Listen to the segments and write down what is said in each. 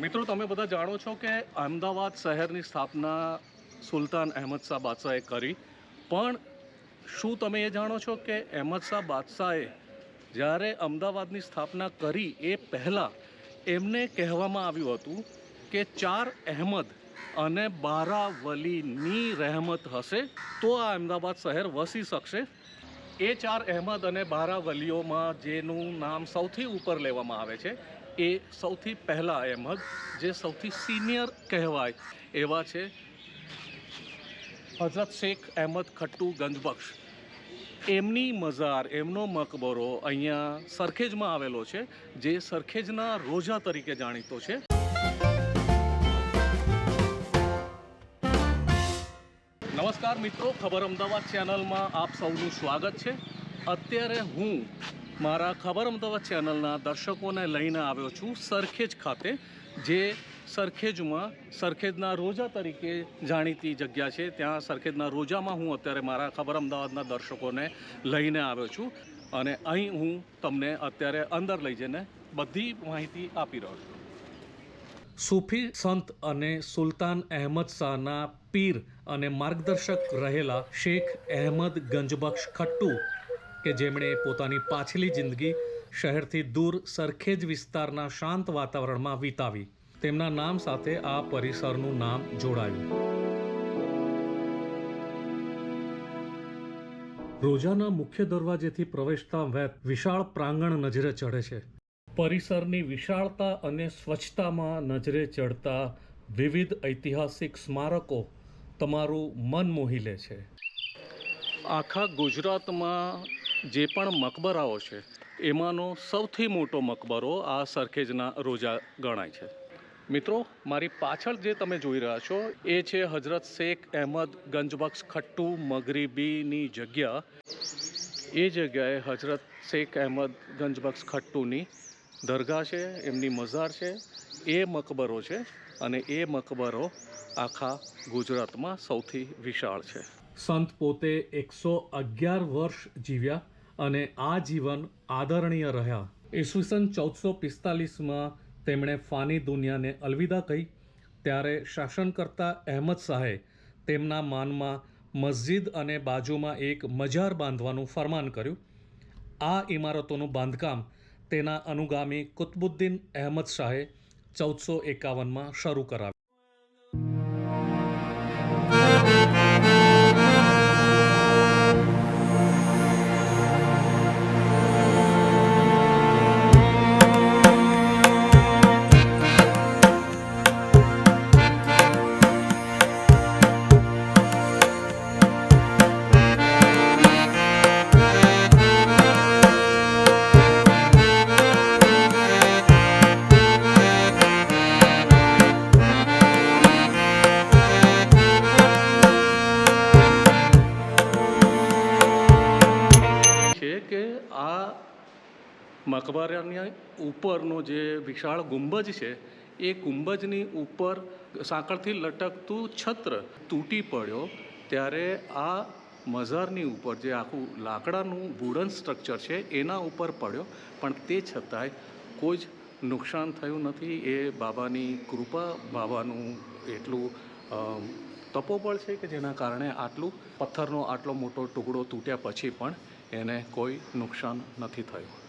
મિત્રો, તમે બધા જાણો છો કે અમદાવાદ શહેરની સ્થાપના સુલતાન અહેમદ શાહ બાદશાહે કરી. પણ શું તમે એ જાણો છો કે અહેમદ શાહ બાદશાહે જ્યારે અમદાવાદની સ્થાપના કરી એ પહેલાં એમને કહેવામાં આવ્યું હતું કે ચાર અહેમદ અને બારા વલીની રહેમત હશે, તો આ અમદાવાદ શહેર વસી શકશે. એ ચાર અહેમદ અને બારા વલીઓમાં જેનું નામ સૌથી ઉપર લેવામાં આવે છે, એ સૌથી પહેલા અહેમદ, જે સૌથી સિનિયર કહેવાય એવા છે હઝરત શેખ અહેમદ ખટ્ટુ ગંજબક્ષ. એમની મઝાર, એમનો મકબરો અહીંયા સરખેજમાં આવેલો છે, જે સરખેજના રોજા તરીકે જાણીતો છે. નમસ્કાર મિત્રો, ખબર અમદાવાદ ચેનલમાં આપ સૌનું સ્વાગત છે. અત્યારે હું મારા ખબર અમદાવાદ ચેનલના દર્શકોને લઈને આવ્યો છું સરખેજ ખાતે, જે સરખેજમાં, સરખેજના રોજા તરીકે જાણીતી જગ્યા છે. ત્યાં સરખેજના રોજામાં હું અત્યારે મારા ખબર અમદાવાદના દર્શકોને લઈને આવ્યો છું અને અહીં હું તમને અત્યારે અંદર લઈ જઈને બધી માહિતી આપી રહ્યો છું. સૂફી સંત અને સુલતાન અહેમદ શાહના પીર અને માર્ગદર્શક રહેલા શેખ અહેમદ ગંજબક્ષ ખટ્ટુ, કે જેમણે પોતાની પાછલી જિંદગી શહેરથી દૂર સરખેજ વિસ્તારના શાંત વાતાવરણમાં વિતાવી, તેમના નામ સાથે આ પરિસરનું નામ જોડાયું. રોજાના મુખ્ય દરવાજેથી પ્રવેશતા વેત વિશાળ પ્રાંગણ નજરે ચડે છે. પરિસરની વિશાળતા અને સ્વચ્છતામાં નજરે ચડતા વિવિધ ઐતિહાસિક સ્મારકો તમારું મન મોહી લે છે. આખા ગુજરાતમાં જે પણ મકબરાઓ છે, એમાંનો સૌથી મોટો મકબરો આ સરખેજના રોજા ગણાય છે. મિત્રો, મારી પાછળ જે તમે જોઈ રહ્યા છો, એ છે હજરત શેખ અહેમદ ગંજબક્ષ ખટ્ટુ મગરીબીની જગ્યા. એ જગ્યાએ હજરત શેખ અહેમદ ગંજબક્ષ ખટ્ટુની દરગાહ છે, એમની મઝાર છે, એ મકબરો છે અને એ મકબરો આખા ગુજરાતમાં સૌથી વિશાળ છે. સંત પોતે એકસો અગિયાર વર્ષ જીવ્યા અને આ જીવન આદરણીય રહ્યા. ઈસવીસન ચૌદસો પિસ્તાલીસમાં તેમણે ફાની દુનિયાને અલવિદા કહી, ત્યારે શાસનકર્તા અહેમદ શાહે તેમના માનમાં મસ્જિદ અને બાજુમાં એક મજાર બાંધવાનું ફરમાન કર્યું. આ ઇમારતોનું બાંધકામ તેના અનુગામી કુતબુદ્દીન અહેમદ શાહે ચૌદસો એકાવનમાં શરૂ કરાવ્યું. મકબરાની ઉપરનો જે વિશાળ ગુંબજ છે, એ ગુંબજની ઉપર સાંકળથી લટકતું છત્ર તૂટી પડ્યો. ત્યારે આ મઝારની ઉપર જે આખું લાકડાનું વુડન સ્ટ્રક્ચર છે, એના ઉપર પડ્યો. પણ તે છતાંય કોઈ જ નુકસાન થયું નથી. એ બાબાની કૃપા, બાબાનું એટલું તપોબળ છે કે જેના કારણે આટલું પથ્થરનો આટલો મોટો ટુકડો તૂટ્યા પછી પણ એને કોઈ નુકસાન નથી થયું.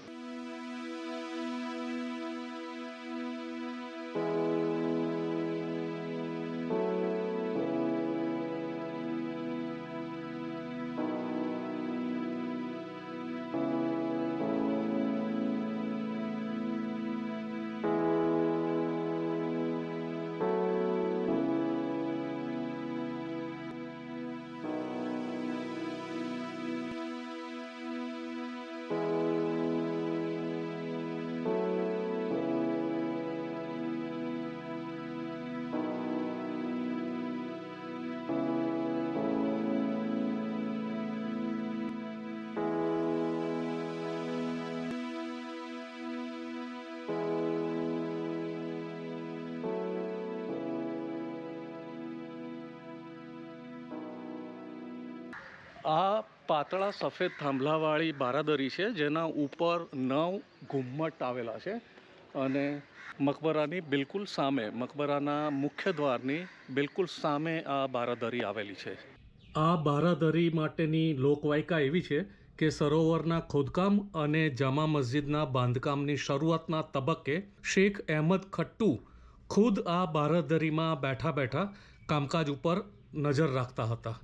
આ પાતળા સફેદ થાંભલાવાળી બારાદરી છે, જેના ઉપર નવ ઘુમ્મટ આવેલા છે અને મકબરાની બિલકુલ સામે, મકબરાના મુખ્ય દ્વારની બિલકુલ સામે આ બારાદરી આવેલી છે. આ બારાદરી માટેની લોકવાયકા એવી છે કે સરોવરના ખોદકામ અને જામા મસ્જિદના બાંધકામની શરૂઆતના તબક્કે શેખ અહેમદ ખટ્ટુ ખુદ આ બારાદરીમાં બેઠા બેઠા કામકાજ ઉપર નજર રાખતા હતા.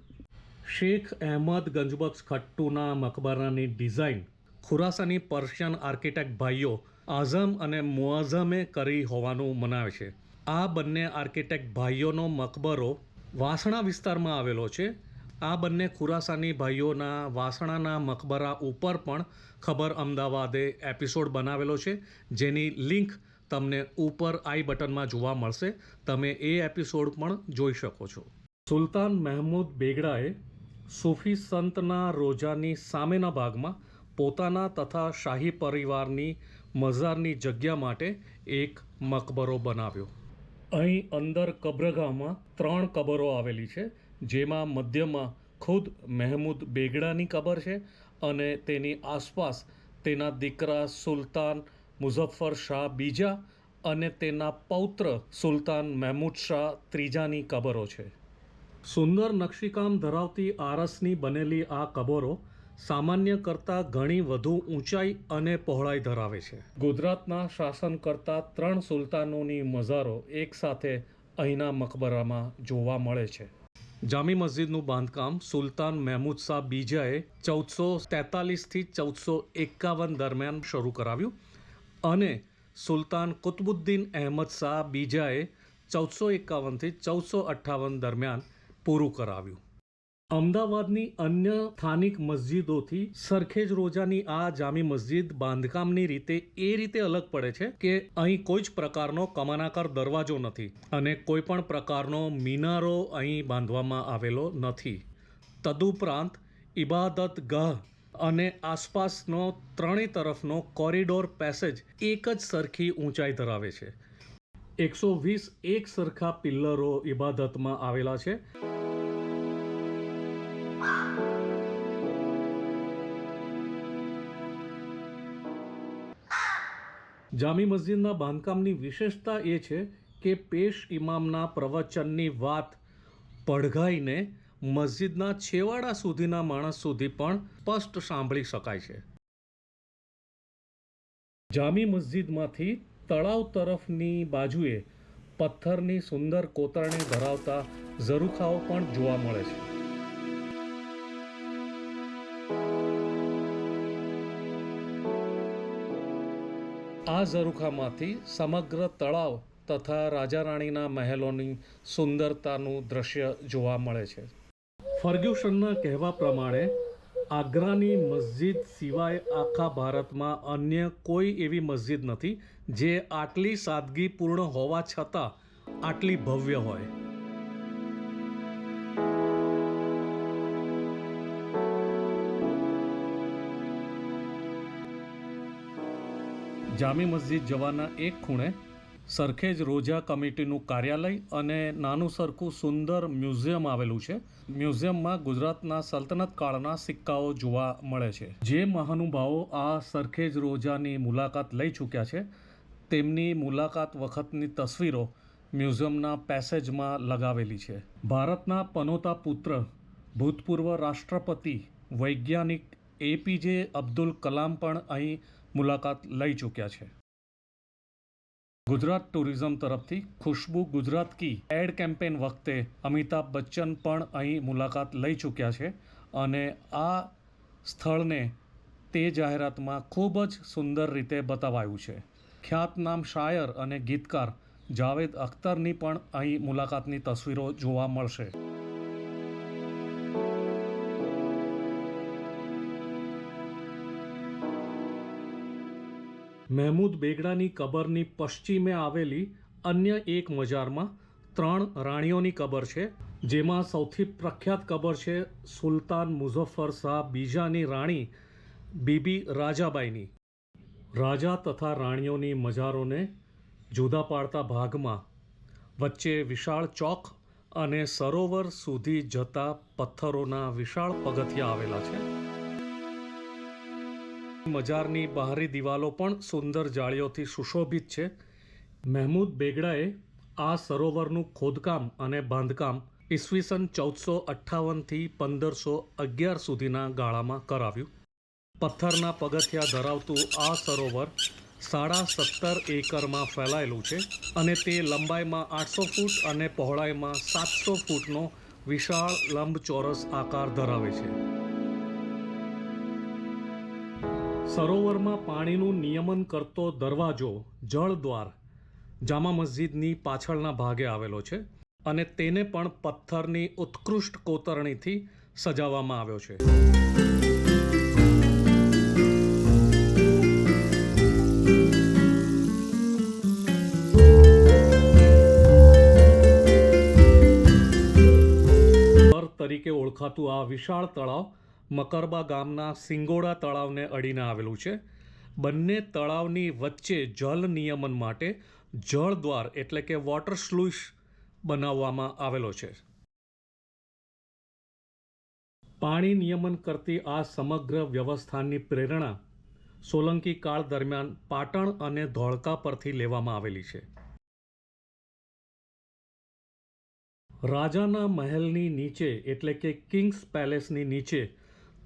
શેખ અહેમદ ગંજબક્ષ ખટ્ટુના મકબરાની ડિઝાઇન ખુરાસાની પર્શિયન આર્કિટેક્ટ ભાઈઓ આઝમ અને મુઆઝમે કરી હોવાનું મનાવે છે. આ બંને આર્કિટેક્ટ ભાઈઓનો મકબરો વાસણા વિસ્તારમાં આવેલો છે. આ બંને ખુરાસાની ભાઈઓના વાસણાના મકબરા ઉપર પણ ખબર અમદાવાદે એપિસોડ બનાવેલો છે. જેની લિંક તમને ઉપર આઈ બટનમાં જોવા મળશે. તમે એ એપિસોડ પણ જોઈ શકો છો. સુલતાન મહેમૂદ બેગડાએ સૂફી સંતના રોજાની સામેના ભાગમાં પોતાના તથા શાહી પરિવારની મઝારની જગ્યા માટે એક મકબરો બનાવ્યો. અહીં અંદર કબ્રગાહમાં ત્રણ કબરો આવેલી છે, જેમાં મધ્યમાં ખુદ મહેમૂદ બેગડાની કબર છે અને તેની આસપાસ તેના દીકરા સુલતાન મુઝફ્ફર શાહ બીજા અને તેના પૌત્ર સુલતાન મહેમૂદ શાહ ત્રીજાની કબરો છે. સુંદર નકશીકામ ધરાવતી આરસની બનેલી આ કબરો સામાન્ય કરતાં ઘણી વધુ ઊંચાઈ અને પહોળાઈ ધરાવે છે. ગુજરાતના શાસન કરતા ત્રણ સુલતાનોની મઝારો એકસાથે અહીંના મકબરામાં જોવા મળે છે. જામી મસ્જિદનું બાંધકામ સુલતાન મહેમૂદ શાહ બીજાએ ચૌદસો તેતાલીસથી ચૌદસો એકાવન દરમિયાન શરૂ કરાવ્યું અને સુલતાન કુતબુદ્દીન અહેમદ શાહ બીજાએ ચૌદસો એકાવનથી ચૌદસો અઠ્ઠાવન દરમિયાન પૂરું કરાવ્યું. અમદાવાદની અન્ય સ્થાનિક મસ્જિદોથી સરખેજ રોજાની આ જામી મસ્જિદ બાંધકામની રીતે એ રીતે અલગ પડે છે કે અહીં કોઈ જ પ્રકારનો કમાનાકાર દરવાજો નથી અને કોઈ પણ પ્રકારનો મિનારો અહીં બાંધવામાં આવેલો નથી. તદુપરાંત ઇબાદત ગહ અને આસપાસનો ત્રણેય તરફનો કોરિડોર પેસેજ એક જ સરખી ઊંચાઈ ધરાવે છે. એકસો વીસ એક સરખા પિલ્લરો ઇબાદતમાં આવેલા છે. જામી મસ્જિદના બાંધકામની વિશેષતા એ છે કે પેશ ઇમામના પ્રવચનની વાત પડઘાઈને મસ્જિદના છેવાડા સુધીના માણસ સુધી પણ સ્પષ્ટ સાંભળી શકાય છે. જામી મસ્જિદમાંથી તળાવ તરફની બાજુએ પથ્થરની સુંદર કોતરણી ધરાવતા ઝરૂખાઓ પણ જોવા મળે છે. આ ઝરૂખામાંથી સમગ્ર તળાવ તથા રાજા રાણીના મહેલોની સુંદરતાનું દ્રશ્ય જોવા મળે છે. ફર્ગ્યુસનના કહેવા પ્રમાણે, આગ્રાની મસ્જિદ સિવાય આખા ભારતમાં અન્ય કોઈ એવી મસ્જિદ નથી જે આટલી સાદગીપૂર્ણ હોવા છતાં આટલી ભવ્ય હોય. જામી મસ્જિદ જવાના એક ખૂણે સરખેજ રોજા કમિટીનું કાર્યાલય અને નાનું સરખું સુંદર મ્યુઝિયમ આવેલું છે. મ્યુઝિયમમાં ગુજરાતના સલ્તનત કાળના સિક્કાઓ જોવા મળે છે. જે મહાનુભાવો આ સરખેજ રોજાની મુલાકાત લઈ ચૂક્યા છે. તેમની મુલાકાત વખતની તસવીરો મ્યુઝિયમના પેસેજમાં લગાવેલી છે. ભારતના પનોતા પુત્ર, ભૂતપૂર્વ રાષ્ટ્રપતિ, વૈજ્ઞાનિક એપીજે અબ્દુલ કલામ પણ અહીં મુલાકાત લઈ ચૂક્યા છે. ગુજરાત ટુરિઝમ તરફથી ખુશ્બુ ગુજરાત કી એડ કેમ્પેન વખતે અમિતાભ બચ્ચન પણ અહીં મુલાકાત લઈ ચૂક્યા છે અને આ સ્થળને તે જાહેરાતમાં ખૂબ જ સુંદર રીતે બતાવાયું છે. ખ્યાતનામ શાયર અને ગીતકાર જાવેદ અખ્તરની પણ અહીં મુલાકાતની તસવીરો જોવા મળશે. મહેમૂદ બેગડાની કબરની પશ્ચિમે આવેલી અન્ય એક મજારમાં ત્રણ રાણીઓની કબર છે, જેમાં સૌથી પ્રખ્યાત કબર છે સુલતાન મુઝફ્ફર શાહ બીજાની રાણી બીબી રાજાબાઈની. રાજા તથા રાણીઓની મજારોને જુદા પાડતા ભાગમાં વચ્ચે વિશાળ ચોક અને સરોવર સુધી જતા પથ્થરોના વિશાળ પગથિયા આવેલા છે. મજારની બહારી દિવાલો પણ સુંદર જાળીઓથી સુશોભિત છે. મહેમૂદ બેગડાએ આ સરોવરનું ખોદકામ અને બાંધકામ ઈસવીસન ચૌદસો અઠ્ઠાવનથી પંદરસો અગિયાર સુધીના ગાળામાં કરાવ્યું. પથ્થરના પગથિયા ધરાવતું આ સરોવર સાડા સત્તર એકરમાં ફેલાયેલું છે અને તે લંબાઈમાં આઠસો ફૂટ અને પહોળાઈમાં સાતસો ફૂટનો વિશાળ લંબચોરસ આકાર ધરાવે છે. સરોવરમાં પાણીનું નિયમન કરતો દરવાજો જળદ્વાર જામા મસ્જિદની પાછળના ભાગે આવેલો છે અને તેને પણ પથ્થરની ઉત્કૃષ્ટ કોતરણીથી સજાવવામાં આવ્યો છે. તરીકે ઓળખાતું આ વિશાળ તળાવ મકરબા ગામના સિંગોડા તળાવને અડીને આવેલું છે. બંને તળાવની વચ્ચે જળ નિયમન માટે જળદ્વાર એટલે કે વોટર સ્લુઇસ બનાવવામાં આવેલો છે. પાણી નિયમન કરતી આ સમગ્ર વ્યવસ્થાની પ્રેરણા સોલંકી કાળ દરમિયાન પાટણ અને ધોળકા પરથી લેવામાં આવેલી છે. રાજાના મહેલની નીચે, એટલે કે કિંગ્સ પેલેસની નીચે,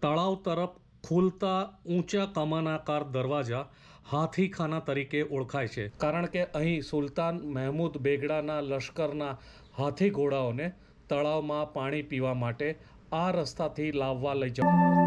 તળાવ તરફ ખુલતા ઊંચા કમાનાકાર દરવાજા હાથીખાના તરીકે ઓળખાય છે. કારણ કે અહીં સુલતાન મહેમૂદ બેગડાના લશ્કરના હાથી ઘોડાઓને તળાવમાં પાણી પીવા માટે આ રસ્તાથી લાવવા લઈ જવા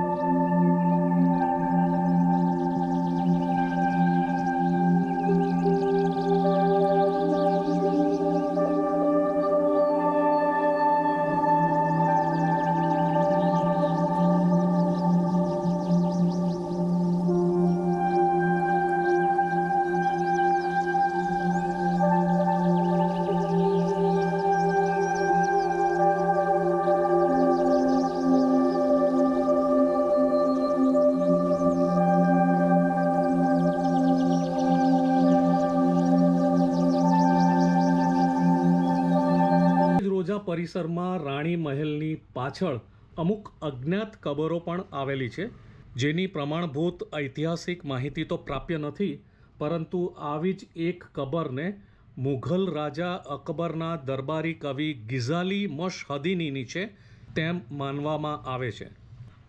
પરિસરમાં રાણી મહેલની પાછળ અમુક અજ્ઞાત કબરો પણ આવેલી છે. જેની પ્રમાણભૂત ઐતિહાસિક માહિતી તો પ્રાપ્ય નથી, પરંતુ આવી જ એક કબરને મુઘલ રાજા અકબરના દરબારી કવિ ગિઝાલી મશહદીની છે તેમ માનવામાં આવે છે.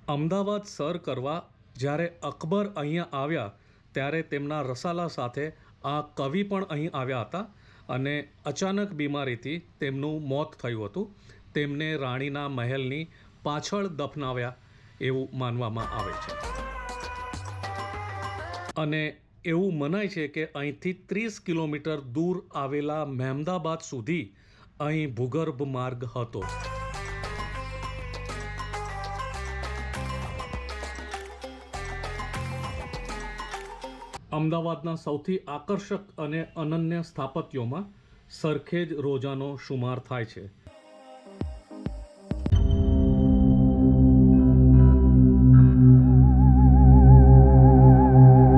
અમદાવાદ સર કરવા જ્યારે અકબર અહીંયા આવ્યા, ત્યારે તેમના રસાલા સાથે આ કવિ પણ અહીં આવ્યા હતા. અને અચાનક બીમારીથી તેમનું મોત થયું હતું. તેમને રાણીના મહેલની પાછળ દફનાવ્યા એવું માનવામાં આવે છે. અને એવું મનાય છે કે અહીંથી ત્રીસ કિલોમીટર દૂર આવેલા મહેમદાબાદ સુધી અહીં ભૂગર્ભ માર્ગ હતો. અમદાવાદના સૌથી આકર્ષક અને અનન્ય સ્થાપત્યોમાં સરખેજ રોજાનો શુમાર થાય છે.